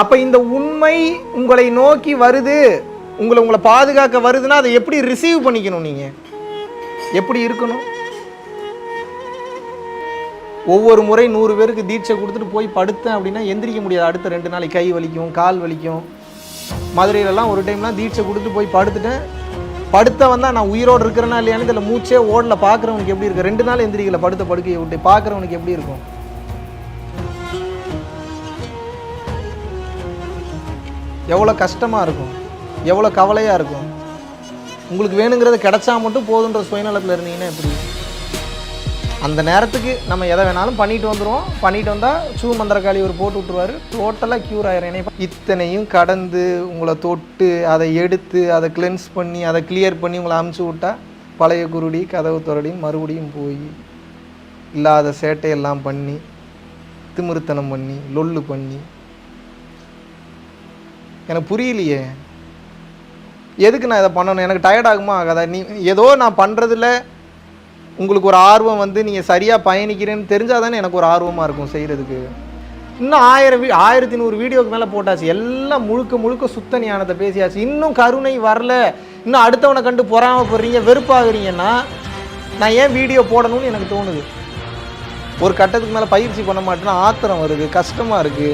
அப்ப இந்த உண்மை உங்களை நோக்கி வருது உங்களை உங்களை பாதுகாக்க வருதுன்னா அதை எப்படி ரிசீவ் பண்ணிக்கணும் நீங்க? எப்படி இருக்கணும்? ஒவ்வொரு முறை நூறு பேருக்கு தீட்சை கொடுத்துட்டு போய் படுத்தேன் அப்படின்னா எந்திரிக்க முடியாது. அடுத்த ரெண்டு நாளைக்கு கை வலிக்கும் கால் வலிக்கும். மதுரையிலலாம் ஒரு டைம்லாம் தீட்சை கொடுத்து போய் படுத்துட்டேன். படுத்தவன் தான் நான் உயிரோடு இருக்கிறேன்னா இல்லையானு இதில் மூச்சே ஓடல. பார்க்குறவனுக்கு எப்படி இருக்கு? ரெண்டு நாள் எந்திரிக்கல. படுத்த படுக்கையை விட்டு. பார்க்குறவனுக்கு எப்படி இருக்கும்? எவ்வளோ கஷ்டமாக இருக்கும்? எவ்வளோ கவலையாக இருக்கும்? உங்களுக்கு வேணுங்கிறது கிடச்சா மட்டும் போதுன்ற சுயநலத்தில் இருந்தீங்கன்னா எப்படி? அந்த நேரத்துக்கு நம்ம எதை வேணாலும் பண்ணிட்டு வந்துடுவோம் பண்ணிட்டு வந்தால் சூ மந்திரக்காளி ஒரு போட்டு விட்டுருவாரு. டோட்டலாக க்யூர் ஆயிரும். இத்தனையும் கடந்து உங்களை தொட்டு அதை எடுத்து அதை கிளென்ஸ் பண்ணி அதை கிளியர் பண்ணி உங்களை அமுச்சு விட்டா பழைய குருடி கதவு துறடின்னு மறுபடியும் போய் இல்லாத சேட்டையெல்லாம் பண்ணி திமிருத்தனம் பண்ணி லொல்லு பண்ணி எனக்கு புரியலையே. எதுக்கு நான் இதை பண்ணணும்? எனக்கு டயர்ட் ஆகுமா ஆகாதா? நீ ஏதோ நான் பண்ணுறதுல உங்களுக்கு ஒரு ஆர்வம் வந்து நீங்கள் சரியாக பயணிக்கிறேன்னு தெரிஞ்சால் தானே எனக்கு ஒரு ஆர்வமாக இருக்கும் செய்கிறதுக்கு இன்னும் ஆயிரம் வீ ஆயிரத்தி நூறு வீடியோக்கு மேலே போட்டாச்சு. எல்லாம் முழுக்க முழுக்க சுத்த ஞானத்தை பேசியாச்சு. இன்னும் கருணை வரல. இன்னும் அடுத்தவனை கண்டு பொறாமப்படுறீங்க வெறுப்பாகிறீங்கன்னா நான் ஏன் வீடியோ போடணும்னு எனக்கு தோணுது. ஒரு கட்டத்துக்கு மேலே பயிற்சி பண்ண மாட்டேன்னா ஆத்திரம் வருது கஷ்டமாக இருக்குது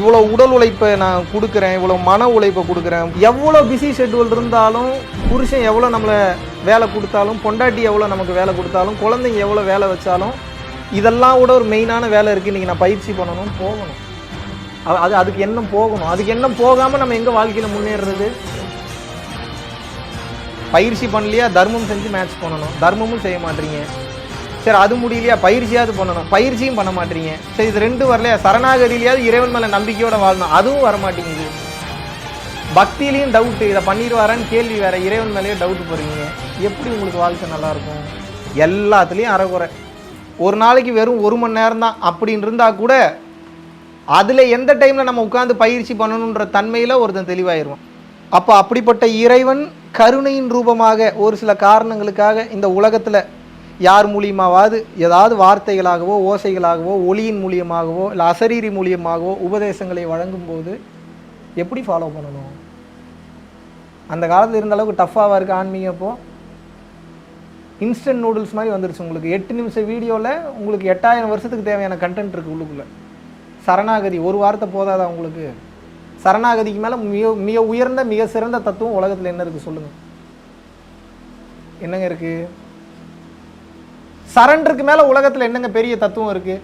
இவ்வளோ உடல் உழைப்பை நான் கொடுக்குறேன் இவ்வளோ மன உழைப்பை கொடுக்குறேன். எவ்வளோ பிஸி ஷெட்யூல் இருந்தாலும் புருஷன் எவ்வளோ நம்மளை வேலை கொடுத்தாலும் பொண்டாட்டி எவ்வளோ நமக்கு வேலை கொடுத்தாலும் குழந்தைங்க எவ்வளோ வேலை வச்சாலும் இதெல்லாம் கூட ஒரு மெயினான வேலை இருக்குது இன்றைக்கி நான் பயிற்சி பண்ணணும் போகணும். அது அது அதுக்கு என்ன போகணும். அதுக்கு என்ன போகாமல் நம்ம எங்கே வாழ்க்கையில் முன்னேறுறது? பயிற்சி பண்ணலையா? தர்மம் செஞ்சு மேட்ச் பண்ணணும். தர்மமும் செய்ய மாட்டீங்க. சரி அது முடியலையா? பயிற்சியாவது பண்ணணும். பயிற்சியும் பண்ண மாட்டீங்க. சரி இது ரெண்டும் வரலையா? சரணாகதியிலையாவது இறைவன் மேலே நம்பிக்கையோட வாழணும். அதுவும் வர மாட்டேங்குது பக்தியிலையும் டவுட்டு இதை பண்ணிடுவாரான்னு கேள்வி வேற. இறைவன் மேலேயே டவுட் போறீங்க எப்படி உங்களுக்கு வாழ்க்கை நல்லா இருக்கும் எல்லாத்துலேயும் அறகுறை. ஒரு நாளைக்கு வெறும் ஒரு மணி நேரம் தான் அப்படின்னு இருந்தால் கூட அதில் எந்த டைமில் நம்ம உட்காந்து பயிற்சி பண்ணணுன்ற தன்மையில் ஒருத்தன் தெளிவாயிருவான். அப்போ அப்படிப்பட்ட இறைவன் கருணையின் ரூபமாக ஒரு சில காரணங்களுக்காக இந்த உலகத்தில் யார் மூலியமாவது ஏதாவது வார்த்தைகளாகவோ ஓசைகளாகவோ ஒளியின் மூலியமாகவோ இல்லை அசரீரி மூலியமாகவோ உபதேசங்களை வழங்கும்போது எப்படி ஃபாலோ பண்ணணும்? அந்த காலத்தில் இருந்த அளவுக்கு டஃப்பாக இருக்குது ஆன்மீகம் இன்ஸ்டன்ட் நூடுல்ஸ் மாதிரி வந்துருச்சு உங்களுக்கு. எட்டு நிமிஷம் வீடியோவில் உங்களுக்கு எட்டாயிரம் வருஷத்துக்கு தேவையான கண்டென்ட் இருக்குது உள்ளுக்குள்ளே. சரணாகதி ஒரு வார்த்தை போதாதா உங்களுக்கு? சரணாகதிக்கு மேலே மிக மிக உயர்ந்த மிக சிறந்த தத்துவம் உலகத்தில் என்ன இருக்குது சொல்லுங்கள் என்னங்க இருக்குது சரண்டருக்கு மேலே உலகத்தில் என்னங்க பெரிய தத்துவம் இருக்குது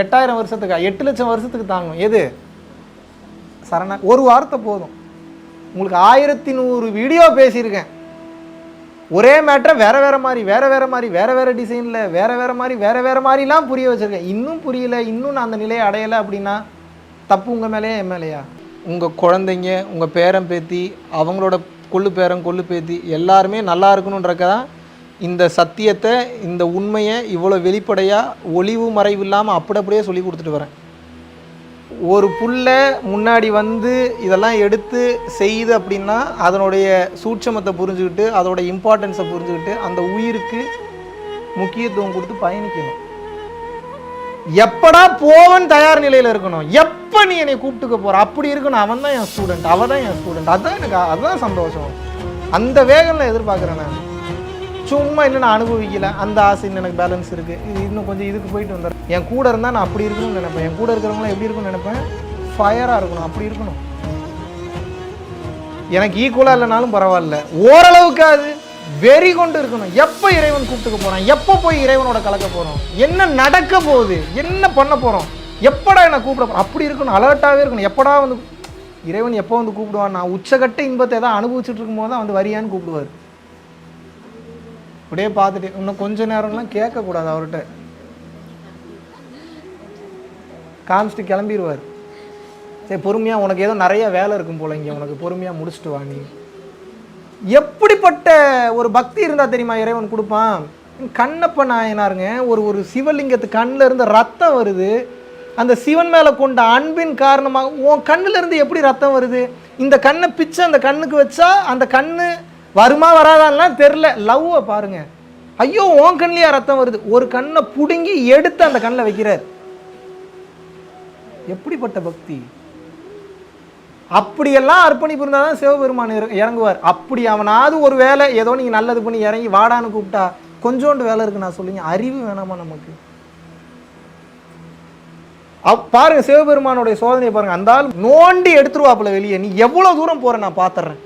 எட்டாயிரம் வருஷத்துக்கா? எட்டு லட்சம் வருஷத்துக்கு தாங்கும். எது? சரண ஒரு வார்த்தை போதும். உங்களுக்கு ஆயிரத்தி நூறு வீடியோ பேசியிருக்கேன். ஒரே மேட்டரை வேற வேற மாதிரி வேற வேற மாதிரி வேற வேற டிசைனில் வேற வேற மாதிரி வேற வேற மாதிரிலாம் புரிய வச்சிருக்கேன். இன்னும் புரியல இன்னும் நான் அந்த நிலையை அடையலை அப்படின்னா தப்பு உங்கள் மேலேயா என் மேலேயா? உங்கள் குழந்தைங்க உங்கள் பேரன் பேத்தி அவங்களோட கொள்ளு பேரன் கொள்ளு பேத்தி எல்லாருமே நல்லா இருக்கணுன்றக்க தான் இந்த சத்தியத்தை இந்த உண்மையை இவ்வளோ வெளிப்படையாக ஒளிவு மறைவு இல்லாமல் அப்படி அப்படியே சொல்லி கொடுத்துட்டு வரேன். ஒரு புள்ள முன்னாடி வந்து இதெல்லாம் எடுத்து செய்யுது அப்படின்னா அதனுடைய சூட்சமத்தை புரிஞ்சுக்கிட்டு அதோட இம்பார்ட்டன்ஸை புரிஞ்சுக்கிட்டு அந்த உயிருக்கு முக்கியத்துவம் கொடுத்து பயணிக்கணும். எப்படா போவன் தயார் நிலையில் இருக்கணும்? எப்போ நீ என்னை கூப்பிட்டுக்க போகிற அப்படி இருக்கணும். அவன் தான் என் ஸ்டூடெண்ட் அவள் தான் என் ஸ்டூடெண்ட் அதுதான் எனக்கு அதுதான் சந்தோஷம். அந்த வேகம்ல எதிர்பார்க்குறேன் நான். சும்மா இன்னும் நான் அனுபவிக்கல. அந்த ஆசை இன்னும் எனக்கு பேலன்ஸ் இருக்குது இது இன்னும் கொஞ்சம் இதுக்கு போயிட்டு வந்துடுறேன். என் கூட இருந்தால் நான் அப்படி இருக்கணும்னு நினைப்பேன். என் கூட இருக்கிறவங்களாம் எப்படி இருக்கும்னு நினைப்பேன்? ஃபயராக இருக்கணும். அப்படி இருக்கணும். எனக்கு ஈக்குவலாக இல்லைனாலும் பரவாயில்ல. ஓரளவுக்கு அது வெறி கொண்டு இருக்கணும். எப்போ இறைவன் கூப்பிட்டுக்க போகிறான் எப்போ போய் இறைவனோட கலக்க போகிறோம் என்ன நடக்க போகுது? என்ன பண்ண போகிறோம் எப்படா என்னை கூப்பிட அப்படி இருக்கணும் அலர்ட்டாகவே இருக்கணும். எப்படா வந்து இறைவன் எப்போ வந்து கூப்பிடுவான்? நான் உச்சகட்ட இன்பத்தை ஏதாவது அனுபவிச்சுட்டு இருக்கும்போது தான் வந்து வரியான்னு கூப்பிடுவார். அப்படியே பார்த்துட்டு இன்னும் கொஞ்ச நேரம்லாம் கேட்கக்கூடாது அவர்கிட்ட. காமிச்சிட்டு கிளம்பிடுவார் சரி பொறுமையாக உனக்கு ஏதோ நிறைய வேலை இருக்கும் போல இங்கே. உனக்கு பொறுமையாக முடிச்சுட்டு வா நீ. எப்படிப்பட்ட ஒரு பக்தி இருந்தால் தெரியுமா இறைவன் கொடுப்பான்? கண்ணப்ப நாயனாருங்க ஒரு ஒரு சிவலிங்கத்து கண்ணில் இருந்து ரத்தம் வருது. அந்த சிவன் மேலே கொண்ட அன்பின் காரணமாக உன் கண்ணுலேருந்து எப்படி ரத்தம் வருது? இந்த கண்ணை பிச்சு அந்த கண்ணுக்கு வச்சா அந்த கண்ணு வருமா வராதான்லாம் தெரில லவ்வை பாருங்க. ஐயோ உன் கண்ணிலையா ரத்தம் வருது? ஒரு கண்ணை பிடுங்கி எடுத்து அந்த கண்ணில் வைக்கிறார். எப்படிப்பட்ட பக்தி? அப்படியெல்லாம் அர்ப்பணிப்பு இருந்தால் தான் சிவபெருமான் இறங்குவார். அப்படி அவனாவது ஒரு வேலை ஏதோ நீங்கள் நல்லது பண்ணி இறங்கி வாடான்னு கூப்பிட்டா கொஞ்சோண்டு வேலை இருக்கு நான் சொல்லுங்க. அறிவு வேணாமா நமக்கு? பாருங்க சிவபெருமானுடைய சோதனையை பாருங்க. அந்த ஆள் நோண்டி எடுத்துருவாப்புல வெளியே. நீ எவ்வளோ தூரம் போற நான் பார்த்துறேன்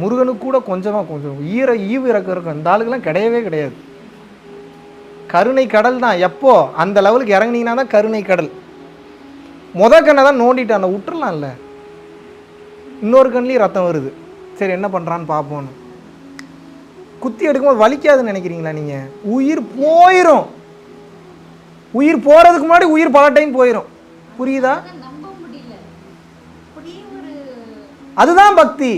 முருகனுக்கு கூட கொஞ்சமாக கொஞ்சம் ஈர ஈவு இறக்கம் இருக்கும். இந்த ஆளுக்கெல்லாம் கிடையவே கிடையாது. கருணை கடல் தான். எப்போ? அந்த லெவலுக்கு இறங்குனீங்கன்னா தான் கருணை கடல். முத கண்ணை தான் நோண்டிட்டு அந்த விட்டுறலாம்ல இன்னொரு கண்ணிலையும் ரத்தம் வருது. சரி என்ன பண்ணுறான்னு பார்ப்போன்னு குத்தி எடுக்கும்போது வலிக்காதுன்னு நினைக்கிறீங்களா நீங்கள் உயிர் போயிடும் உயிர் போகிறதுக்கு முன்னாடி உயிர் பல டைம் போயிடும் புரியுதா? அதுதான் பக்தி.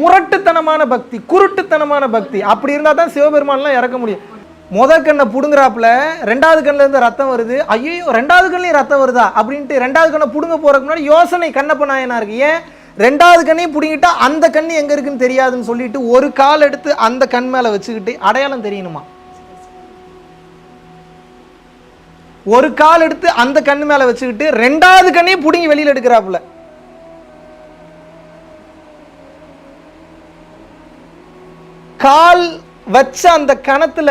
முரட்டுத்தனமான பக்தி குருட்டுத்தனமான பக்தி. அப்படி இருந்தால் தான் சிவபெருமான்லாம் இறக்க முடியும். முத கண்ணை புடுங்குறாப்புல ரெண்டாவது கண்ணுல இருந்து ரத்தம் வருது. ஐயோ ரெண்டாவது கண்ணையும் ரத்தம் வருதா? அப்படின்ட்டு ரெண்டாவது கண்ணை புடுங்க போறதுக்கு முன்னாடி யோசனை கண்ணப்ப நாயனா இருக்கு. ஏன்? ரெண்டாவது கண்ணையும் பிடுங்கிட்டா அந்த கண்ணு எங்க இருக்குன்னு தெரியாதுன்னு சொல்லிட்டு ஒரு கால் எடுத்து அந்த கண் மேல வச்சுக்கிட்டு அடையாளம் தெரியணுமா? ஒரு கால் எடுத்து அந்த கண்ணு மேல வச்சுக்கிட்டு ரெண்டாவது கண்ணையும் பிடுங்கி வெளியில எடுக்கிறாப்புல. கால் வச்ச அந்த கணத்துல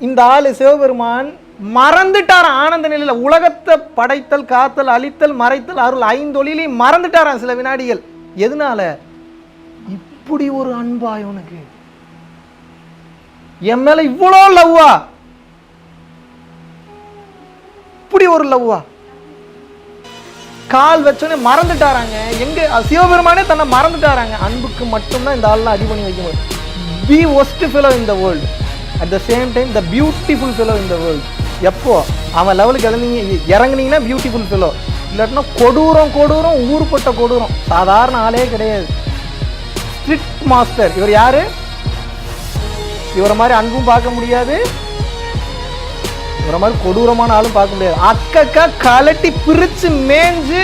இந்த ஆள் சிவபெருமான் மறந்துட்டாரான் ஆனந்த நிலையில உலகத்தை படைத்தல் காத்தல் அழித்தல் மறைத்தல் அருள் ஐந்தொழிலையும் மறந்துட்டாரான் சில வினாடிகள். எதனால? இப்படி ஒரு அன்பா இவனுக்கு என் மேல இவ்வளோ லவ்வா? இப்படி ஒரு லவ்வா கால் வச்சோன்னே மறந்துட்டாராங்க. எங்க? சிவபெருமானே தன்னை மறந்துட்டாராங்க. அன்புக்கு மட்டும்தான் இந்த ஆள்லாம் அடி பண்ணி வைக்க முடியும். Be worst fellow in the world at the same time the beautiful fellow in the world எப்போ? அவன் லெவலுக்கு இறங்கி இறங்குனீங்கன்னா பியூட்டிஃபுல் ஃபெலோ இல்லாட்டினா கொடூரம் கொடூரம் ஊருப்பட்ட கொடூரம். சாதாரண ஆளே கிடையாது. ஸ்ட்ரிக்ட் மாஸ்டர் இவர் யாரு? இவரை மாதிரி அன்பும் பார்க்க முடியாது. இவரை மாதிரி கொடூரமான ஆளும் பார்க்க முடியாது. அக்கக்கா கலட்டி பிரித்து மேஞ்சு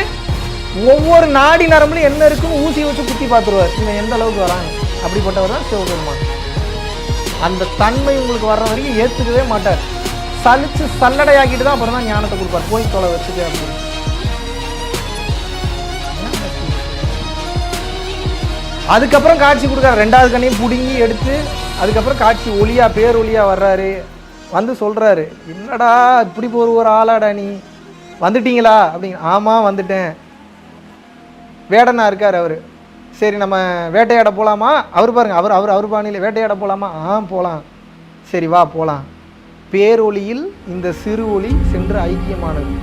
ஒவ்வொரு நாடி நரம்புலையும் என்ன இருக்குன்னு ஊசி வச்சு குத்தி பார்த்துருவார். இவன் எந்த அளவுக்கு வராங்க அப்படிப்பட்டவர் தான் சிவபெருமான். அந்த தன்மை உங்களுக்கு வர்ற வரைக்கும் ஏற்றுக்கவே மாட்டார். சலிச்சு சல்லடையாக்கிட்டு தான் அப்புறம் தான் ஞானத்தை கொடுப்பார். போய் தொலை வச்சுட்டு அப்படின்னு. அதுக்கப்புறம் காட்சி கொடுக்குறாரு ரெண்டாவது கண்ணையும் பிடுங்கி எடுத்து அதுக்கப்புறம் காட்சி ஒளியாக பேர் ஒளியாக வர்றாரு. வந்து சொல்கிறாரு என்னடா இப்படி போகிற ஒரு ஆளாடா நீ? வந்துட்டீங்களா? அப்படிங்க ஆமாம் வந்துட்டேன். வேடனா இருக்கார் அவர். சரி நம்ம வேட்டையாட போகலாமா அவர் பாருங்க அவர் அவர் அவர் பாணியில் வேட்டையாட போகலாமா ஆ போகலாம் சரி வா போகலாம் பேரொளியில் இந்த சிறு ஒளி சென்று ஐக்கியமானது.